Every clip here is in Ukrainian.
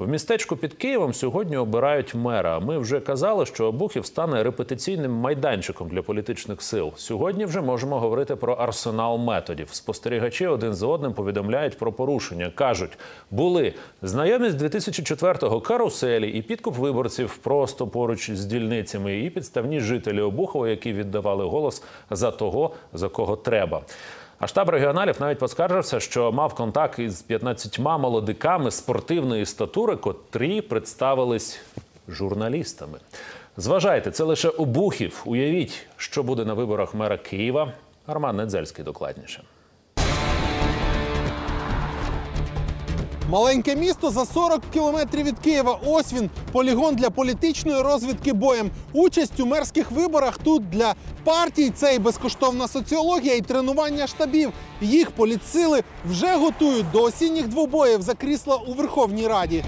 В містечку під Києвом сьогодні обирають мера. Ми вже казали, що Обухів стане репетиційним майданчиком для політичних сил. Сьогодні вже можемо говорити про арсенал методів. Спостерігачі один за одним повідомляють про порушення. кажуть, були знайомі з 2004-го каруселі і підкуп виборців просто поруч з дільницями, і підставні жителі Обухова, які віддавали голос за того, за кого треба. А штаб регіоналів навіть поскаржився, що мав контакт із 15 молодиками спортивної статури, котрі представились журналістами. Зважайте, це лише обухів. Уявіть, що буде на виборах мера Києва. Арман Недзельський докладніше. Маленьке місто за 40 кілометрів від Києва. Ось він полігон для політичної розвідки боєм. Участь у мерських виборах тут для партій це і безкоштовна соціологія, і тренування штабів. Їх політсили вже готують до осінніх двобоїв за крісла у Верховній Раді.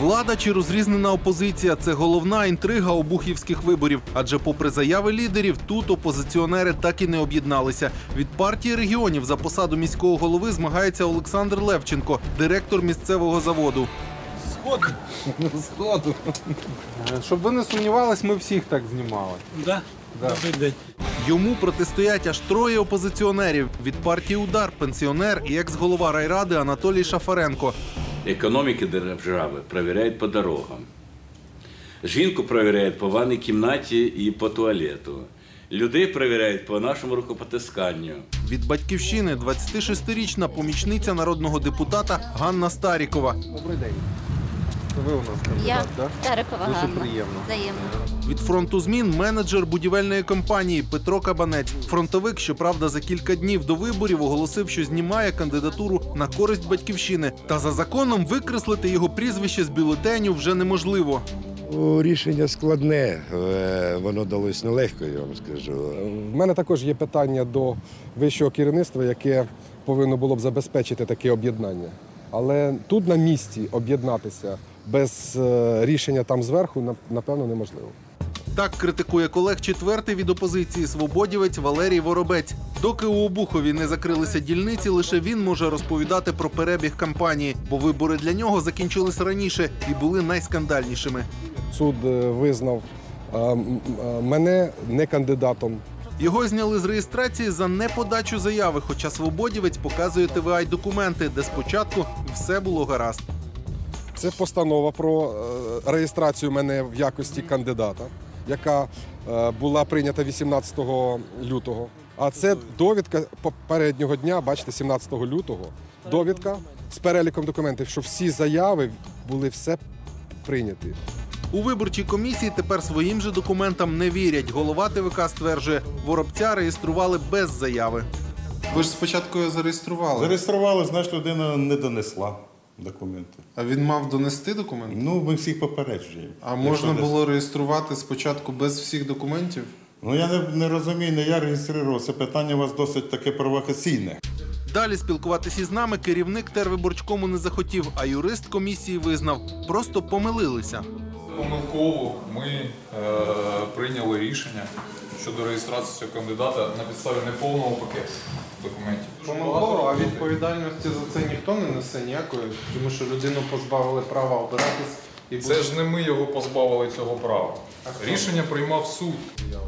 Влада чи розрізнена опозиція це головна інтрига обухівських виборів. Адже, попри заяви лідерів, тут опозиціонери так і не об'єдналися. Від партії регіонів за посаду міського голови змагається Олександр Левченко, директор місцевого заводу. Сходу. Сходу. Щоб ви не сумнівались, ми всіх так знімали. Да? День. Йому протистоять аж троє опозиціонерів від партії Удар, пенсіонер і екс-голова райради Анатолій Шафаренко. Економіки держави перевіряють по дорогам. Жінку перевіряють по ванній кімнаті і по туалету. Людей перевіряють по нашому рукопотисканню. Від батьківщини 26-річна помічниця народного депутата Ганна Старікова. Добрий день. Ви у нас Я кандидат, так? Старикова Дуже Ганна. приємно. Взаємно. Від фронту змін менеджер будівельної компанії Петро Кабанець. Фронтовик, щоправда, за кілька днів до виборів оголосив, що знімає кандидатуру на користь батьківщини. Та за законом викреслити його прізвище з бюлетеню вже неможливо. Рішення складне, е, воно далось нелегко, я вам скажу. В мене також є питання до вищого керівництва, яке повинно було б забезпечити таке об'єднання. Але тут на місці об'єднатися без е, рішення там зверху напевно неможливо. Так критикує колег четвертий від опозиції свободівець Валерій Воробець. Доки у Обухові не закрилися дільниці, лише він може розповідати про перебіг кампанії, бо вибори для нього закінчились раніше і були найскандальнішими. Суд е, визнав е, мене не кандидатом. Його зняли з реєстрації за неподачу заяви, хоча свободівець показує ТВА й документи, де спочатку все було гаразд. Це постанова про е, реєстрацію мене в якості кандидата, яка е, була прийнята 18 лютого. А це довідка попереднього дня, бачите, 17 лютого. Довідка з переліком документів, що всі заяви були все прийняті. У виборчій комісії тепер своїм же документам не вірять. Голова ТВК стверджує, воробця реєстрували без заяви. Ви ж спочатку зареєстрували. Зареєстрували, значить, людина не донесла документи. А він мав донести документи? Ну, ми всіх попереджуємо. А можна Якщо було реєструвати спочатку без всіх документів? Ну я не, не розумію, не я реєстрував. Це питання у вас досить таке провокаційне. Далі спілкуватися із нами керівник тервиборчкому не захотів, а юрист комісії визнав, просто помилилися. Помилково ми е, прийняли рішення щодо реєстрації цього кандидата на підставі неповного пакету документів. Помилково, а відповідальності за це ніхто не несе ніякої, тому що людину позбавили права обиратись і Це ж не ми його позбавили цього права. Рішення приймав суд.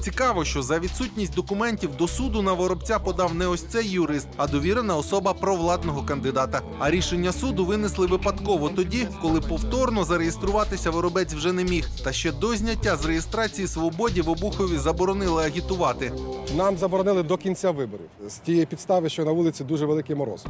Цікаво, що за відсутність документів до суду на воробця подав не ось цей юрист, а довірена особа провладного кандидата. А рішення суду винесли випадково тоді, коли повторно зареєструватися воробець вже не міг. Та ще до зняття з реєстрації свободі в Обухові заборонили агітувати. Нам заборонили до кінця виборів з тієї підстави, що на вулиці дуже великий мороз.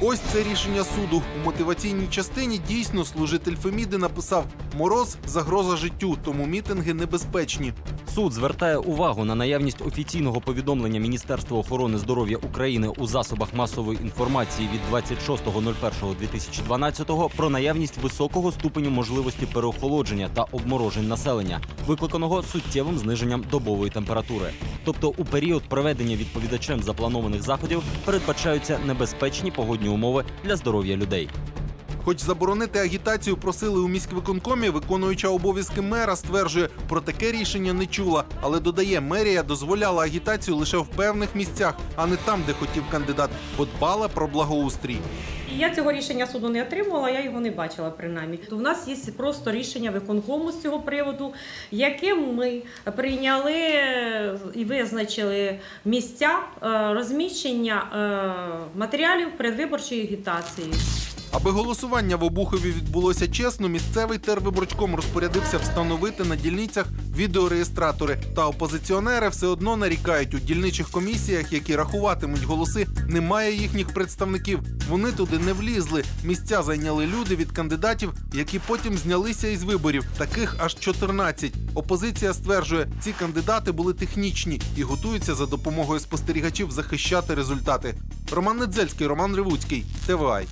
Ось це рішення суду. У мотиваційній частині дійсно служитель Феміди написав: мороз загроза життю, тому мітинги небезпечні. Суд звертає увагу на наявність офіційного повідомлення Міністерства охорони здоров'я України у засобах масової інформації від 26.01.2012 про наявність високого ступеню можливості переохолодження та обморожень населення, викликаного суттєвим зниженням добової температури. Тобто, у період проведення відповідачем запланованих заходів передбачаються небезпечні погодні умови для здоров'я людей. Хоч заборонити агітацію просили у міськвиконкомі, виконуюча обов'язки мера стверджує, про таке рішення не чула, але додає, мерія дозволяла агітацію лише в певних місцях, а не там, де хотів кандидат, бо дбала про благоустрій. Я цього рішення суду не отримувала, я його не бачила принаймні. У нас є просто рішення виконкому з цього приводу, яким ми прийняли і визначили місця е, розміщення е, матеріалів передвиборчої агітації. Аби голосування в Обухові відбулося чесно, місцевий тервиборчком розпорядився встановити на дільницях відеореєстратори. Та опозиціонери все одно нарікають у дільничих комісіях, які рахуватимуть голоси, немає їхніх представників. Вони туди не влізли. Місця зайняли люди від кандидатів, які потім знялися із виборів. Таких аж 14. Опозиція стверджує, ці кандидати були технічні і готуються за допомогою спостерігачів захищати результати. Роман Недзельський, Роман Ревуцький, ТВАЙ.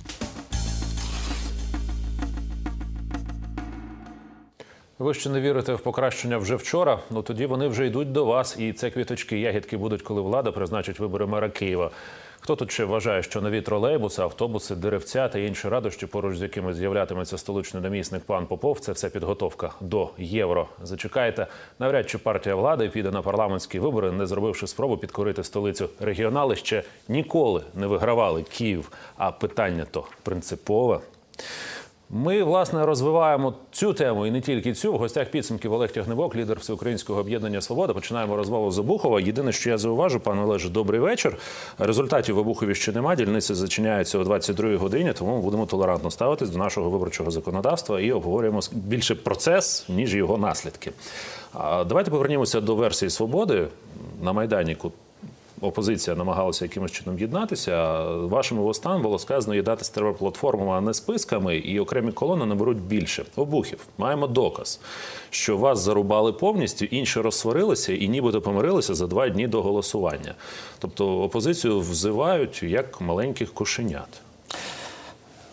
Ви ще не вірите в покращення вже вчора? Ну тоді вони вже йдуть до вас, і це квіточки, ягідки будуть, коли влада призначить вибори мера Києва. Хто тут ще вважає, що нові тролейбуси, автобуси, деревця та інші радощі, поруч з якими з'являтиметься столичний намісник пан Попов, це все підготовка до євро. Зачекайте, навряд чи партія влади піде на парламентські вибори, не зробивши спробу підкорити столицю. Регіонали ще ніколи не вигравали Київ. А питання то принципове. Ми власне розвиваємо цю тему і не тільки цю. В гостях підсумків Олег Тягнебок, лідер всеукраїнського об'єднання Свобода. Починаємо розмову з Обухова. Єдине, що я зауважу, пане Олеже, добрий вечір. Результатів в Обухові ще немає. Дільниці зачиняються о 22 годині, тому будемо толерантно ставитись до нашого виборчого законодавства і обговорюємо більше процес ніж його наслідки. Давайте повернімося до версії свободи на майданіку опозиція намагалася якимось чином єднатися. Вашими востан було сказано їдати з терорплатформами, а не списками, і окремі колони наберуть більше. Обухів маємо доказ, що вас зарубали повністю, інші розсварилися і нібито помирилися за два дні до голосування. Тобто опозицію взивають як маленьких кошенят.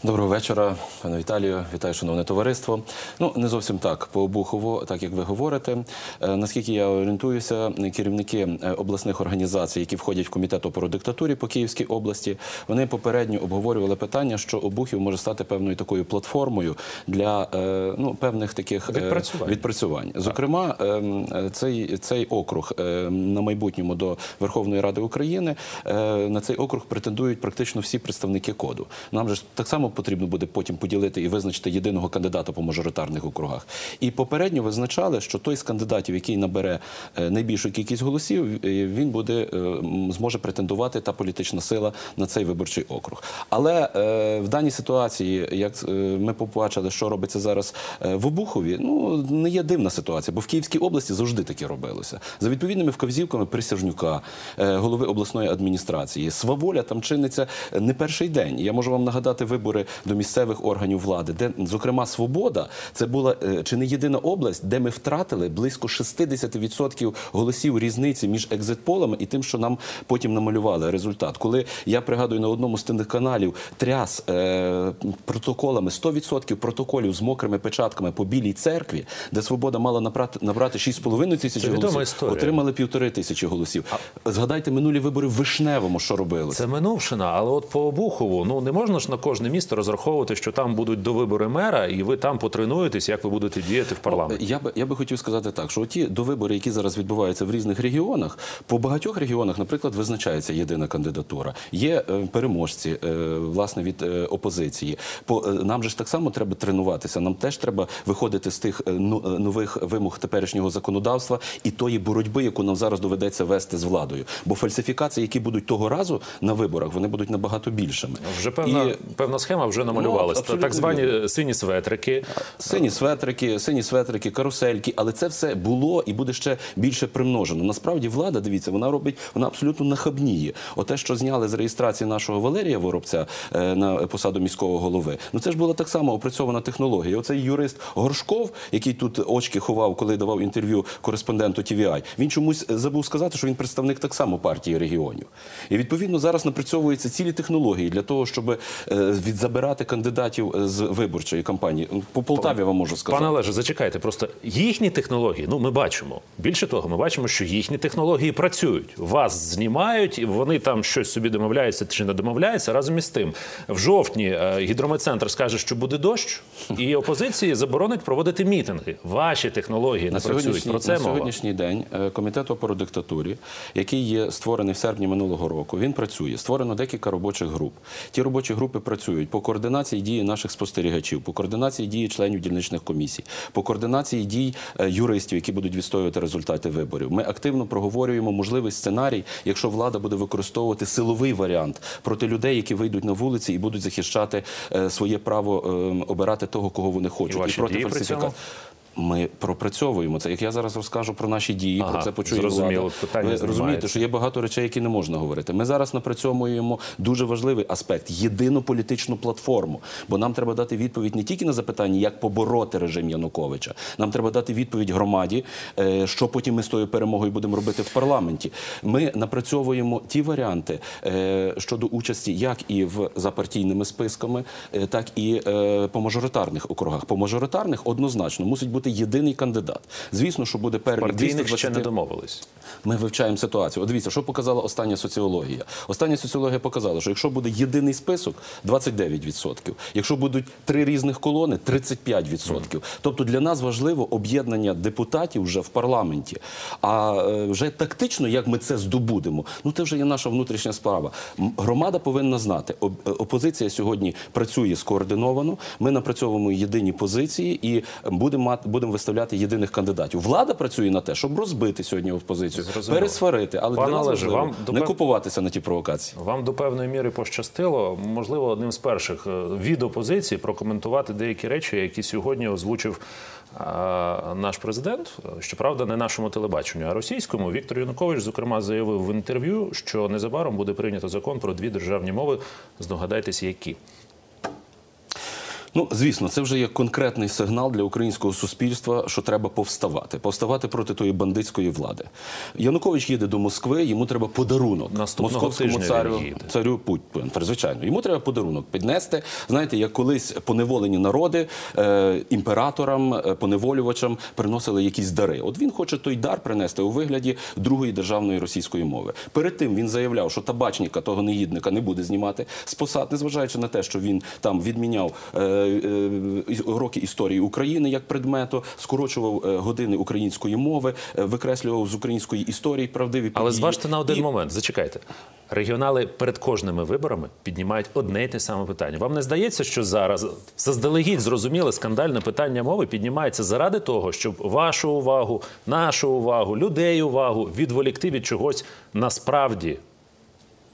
Доброго вечора, пане Віталію. Вітаю, шановне товариство. Ну не зовсім так по Обухову, так як ви говорите. Е, Наскільки я орієнтуюся, керівники е, обласних організацій, які входять в комітет опору диктатурі по Київській області, вони попередньо обговорювали питання, що Обухів може стати певною такою платформою для е, ну певних таких Відпрацювань. відпрацювань. Зокрема, ем, цей, цей округ е, на майбутньому до Верховної Ради України на цей округ претендують практично всі представники коду. Нам же так само потрібно буде потім поділити і визначити єдиного кандидата по мажоритарних округах. І попередньо визначали, що той з кандидатів, який набере е, найбільшу кількість голосів, е, він буде е, зможе претендувати та політична сила на цей виборчий округ. Але в даній ситуації, як ми побачили, що робиться зараз в Обухові, ну не є дивна ситуація, бо в Київській області завжди таке робилося. За відповідними вказівками Присяжнюка, голови обласної адміністрації. Сваволя там чиниться не перший день. Я можу вам нагадати вибори до місцевих органів влади, де, зокрема, свобода це була е, чи не єдина область, де ми втратили близько 60% голосів різниці між екзитполами і тим, що нам потім намалювали результат. Коли я пригадую на одному з телеканалів тряс е, протоколами 100% протоколів з мокрими печатками по білій церкві, де свобода мала набрати набрати 6,5 тисяч голосів, історія. отримали півтори тисячі голосів. Згадайте минулі вибори в Вишневому, що робилося. Це минувшина, але от по Обухову, ну не можна ж на кожне місто розраховувати, що там будуть до вибори мера, і ви там потренуєтесь, як ви будете діяти в парламенті. Я би я би хотів сказати так, що ті довибори, які зараз відбуваються в різних регіонах, по багатьох регіонах, наприклад, визначається єдина кандидатура. Є е, переможці е, власне від е, опозиції. По е, нам же ж так само треба тренуватися. Нам теж треба виходити з тих е, ну, е, нових вимог теперішнього законодавства і тої боротьби, яку нам зараз доведеться вести з владою. Бо фальсифікації, які будуть того разу на виборах, вони будуть набагато більшими. Вже певна, І- певна схема вже намалювалась. Ну, так звані сині светрики. Сині светрики, сині светрики, карусельки, але це все було і буде ще більше примножено. Насправді влада, дивіться, вона робить, вона абсолютно нахабніє. Оте, що зняли з реєстрації нашого Валерія Воробця е, на посаду міського голови, ну це ж була так само опрацьована технологія. Оцей юрист Горшков, який тут очки ховав, коли давав інтерв'ю кореспонденту TVI, він чомусь забув сказати, що він представник так само партії регіонів. І відповідно зараз напрацьовуються цілі технології для того, щоб е, відзабирати кандидатів е, з виборчої кампанії. По Полтаві вам можу сказати. Пане Олеже, зачекайте, просто їхні технології, ну ми бачимо. Більше того, ми бачимо, що їхні технології працюють. Вас знімають, і вони там щось собі домовляються чи не домовляються. Разом із тим, в жовтні е, гідрометцентр скаже, що буде дощ, і опозиції заборонить проводити мітинги. Ваші технології не На працюють. Про це на мова. сьогоднішній день е, комітет опору диктатурі, який є створений в серпні минулого року, він працює. Створено декілька робочих груп. Ті робочі групи працюють. По координації дії наших спостерігачів, по координації дії членів дільничних комісій, по координації дій е, юристів, які будуть відстоювати результати виборів. Ми активно проговорюємо можливий сценарій, якщо влада буде використовувати силовий варіант проти людей, які вийдуть на вулиці і будуть захищати е, своє право е, обирати того, кого вони хочуть, І і проти фальсифікації. Ми пропрацьовуємо це. Як я зараз розкажу про наші дії, Ага, про це почує зрозуміло. влада. Питання Ви розумієте, що є багато речей, які не можна говорити. Ми зараз напрацьовуємо дуже важливий аспект єдину політичну платформу. Бо нам треба дати відповідь не тільки на запитання, як побороти режим Януковича. Нам треба дати відповідь громаді, е, що потім ми з тою перемогою будемо робити в парламенті. Ми напрацьовуємо ті варіанти е, щодо участі, як і в за партійними списками, е, так і по мажоритарних округах. По мажоритарних однозначно мусить бути єдиний кандидат. Звісно, що буде перелік Партійних ще не домовились. ми вивчаємо ситуацію. От дивіться, що показала остання соціологія. Остання соціологія показала, що якщо буде єдиний список 29%, якщо будуть три різних колони 35%. Тобто для нас важливо об'єднання депутатів вже в парламенті. А е, вже тактично, як ми це здобудемо, ну це вже є наша внутрішня справа. Громада повинна знати. е, Опозиція сьогодні працює скоординовано. Ми напрацьовуємо єдині позиції і будемо мати будемо виставляти єдиних кандидатів. Влада працює на те, щоб розбити сьогодні опозицію, Зрозуміло. пересварити, але Пане для нас Олеже, важливо вам не допев- купуватися на ті провокації. Вам до певної міри пощастило. Можливо, одним з перших е, від опозиції прокоментувати деякі речі, які сьогодні озвучив е, наш президент. Щоправда, не нашому телебаченню, а російському. Віктор Янукович, зокрема, заявив в інтерв'ю, що незабаром буде прийнято закон про дві державні мови. Здогадайтесь, які. Ну, звісно, це вже є конкретний сигнал для українського суспільства, що треба повставати, повставати проти тої бандитської влади. Янукович їде до Москви, йому треба подарунок Наступного московському царю, царю Путін. Звичайно, йому треба подарунок піднести. Знаєте, як колись поневолені народи е, імператорам, е, поневолювачам приносили якісь дари. От він хоче той дар принести у вигляді другої державної російської мови. Перед тим він заявляв, що табачника того негідника не буде знімати з посад, незважаючи на те, що він там відміняв е, уроки історії України як предмету, скорочував е, години української мови, е, викреслював з української історії правдиві Але зважте на один І- момент. Зачекайте. Регіонали перед кожними виборами піднімають одне й те саме питання. Вам не здається, що зараз заздалегідь зрозуміле скандальне питання мови піднімається заради того, щоб вашу увагу, нашу увагу, людей увагу відволікти від чогось насправді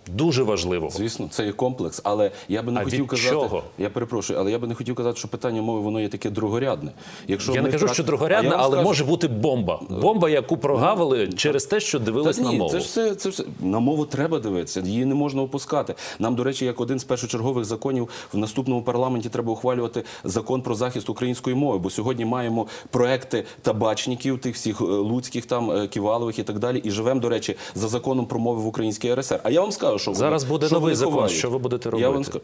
дуже важливого. Звісно, це є комплекс, але я би не А хотів від казати. чого? Я перепрошую, але я би не хотів казати, що питання мови воно є таке другорядне. Якщо Я не кажу, втрат- що А другорядна, але скажу- може бути бомба. Бомба, яку прогавили через те, що дивились Та на ні, мову. Це ж все, це все на мову треба дивитися. Її не можна опускати. Нам, до речі, як один з першочергових законів в наступному парламенті треба ухвалювати закон про захист української мови. Бо сьогодні маємо проекти табачників, тих всіх е, луцьких, там е, ківалових і так далі. І живемо, до речі, за законом про мови в українській РСР. А я вам скажу, що Зараз вони- буде що новий закон. ховають. Що ви будете робити? Я вам скажу.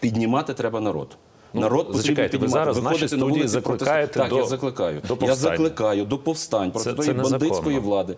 Піднімати треба народ. Народ Ну, зачекайте, ви зараз в нашій виходити на студії закликаєте Так, до- я закликаю. до я закликаю до повстань проти Це- бандитської влади.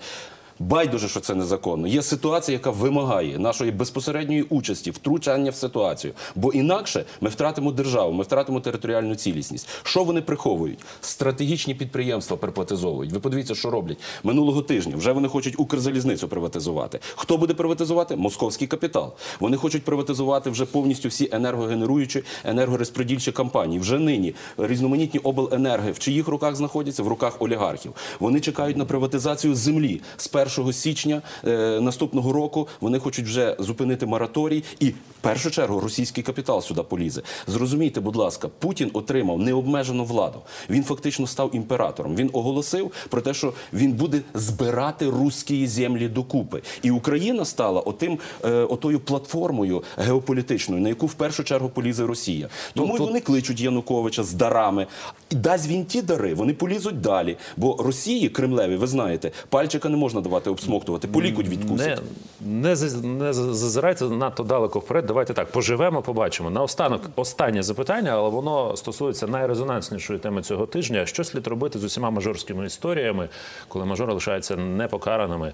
Байдуже, що це незаконно. Є ситуація, яка вимагає нашої безпосередньої участі, втручання в ситуацію. Бо інакше ми втратимо державу, ми втратимо територіальну цілісність. Що вони приховують? Стратегічні підприємства приватизовують. Ви подивіться, що роблять минулого тижня. Вже вони хочуть Укрзалізницю приватизувати. Хто буде приватизувати? Московський капітал. Вони хочуть приватизувати вже повністю всі енергогенеруючі, енергорозподільчі компанії. Вже нині різноманітні обленерги в чиїх руках знаходяться? В руках олігархів. Вони чекають на приватизацію землі з 1 січня е, наступного року. Вони хочуть вже зупинити мораторій, і в першу чергу російський капітал сюди полізе. Зрозумійте, будь ласка, Путін отримав необмежену владу. Він фактично став імператором. Він оголосив про те, що він буде збирати руські землі докупи. І Україна стала отим, е, отою платформою геополітичною, на яку в першу чергу полізе Росія. Тому й вони кличуть Януковича з дарами. І дасть він ті дари, вони полізуть далі. Бо Росії, Кремлеві, ви знаєте, пальчика не можна давати обсмоктувати, полікуть відкусить. Не, не, не зазирайте надто далеко вперед. Давайте так, поживемо, побачимо. Наостанок останнє запитання, але воно стосується найрезонанснішої теми цього тижня. Що слід робити з усіма мажорськими історіями, коли мажори лишаються непокараними?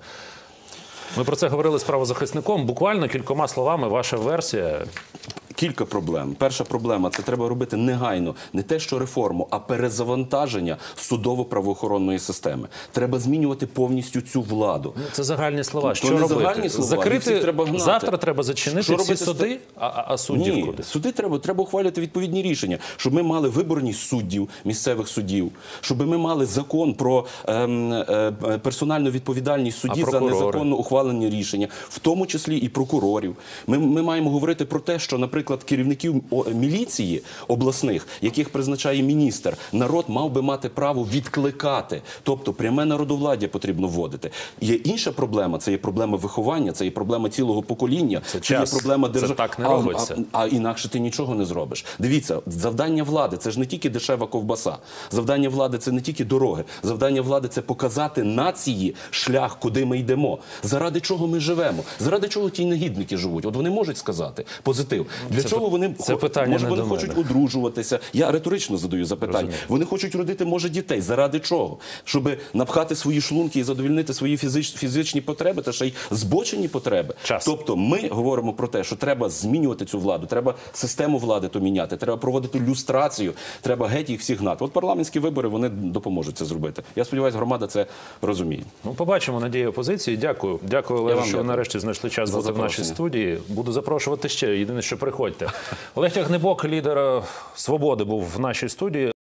Ми про це говорили з правозахисником. Буквально кількома словами, ваша версія. Кілька проблем. Перша проблема це треба робити негайно не те, що реформу, а перезавантаження судово-правоохоронної системи. Треба змінювати повністю цю владу. Ну, Це загальні слова. Що робити? загальні слова, Закрити треба гнати. завтра треба зачинити Що всі суди, а, а- суддів Ні, куди? суди треба, треба ухвалювати відповідні рішення, щоб ми мали виборність суддів, місцевих суддів, щоб ми мали закон про ем, е, персональну відповідальність судді за незаконно ухвалені рішення, в тому числі і прокурорів. Ми, ми маємо говорити про те, що, наприклад, керівників міліції обласних, яких призначає міністр, народ мав би мати право відкликати, тобто пряме народовладдя потрібно вводити. Є інша проблема, це є проблема виховання, це є проблема цілого покоління, Це є час. проблема Це держави. так не робиться. А інакше ти нічого не зробиш. Дивіться, завдання влади це ж не тільки дешева ковбаса. Завдання влади це не тільки дороги. Завдання влади це показати нації шлях, куди ми йдемо. Заради чого ми живемо? Заради чого ті негідники живуть? От вони можуть сказати позитив. Для Це чого вони це питання може вони хочуть одружуватися? Я риторично задаю запитання. Розумію. Вони хочуть родити, може, дітей. Заради чого? Щоб напхати свої шлунки і задовільнити свої фізич, фізичні потреби та ще й збочені потреби. Час. Тобто ми говоримо про те, що треба змінювати цю владу, треба систему влади то міняти, треба проводити люстрацію, треба геть їх всіх гнати. От парламентські вибори вони допоможуть це зробити. Я сподіваюся, громада це розуміє. Ну, побачимо надії опозиції. Дякую. Дякую, вам що дякую. нарешті знайшли час бути в нашій студії. Буду запрошувати ще. Єдине, що приходьте. Олег Тягнебок, лідер е, свободи, був в нашій студії.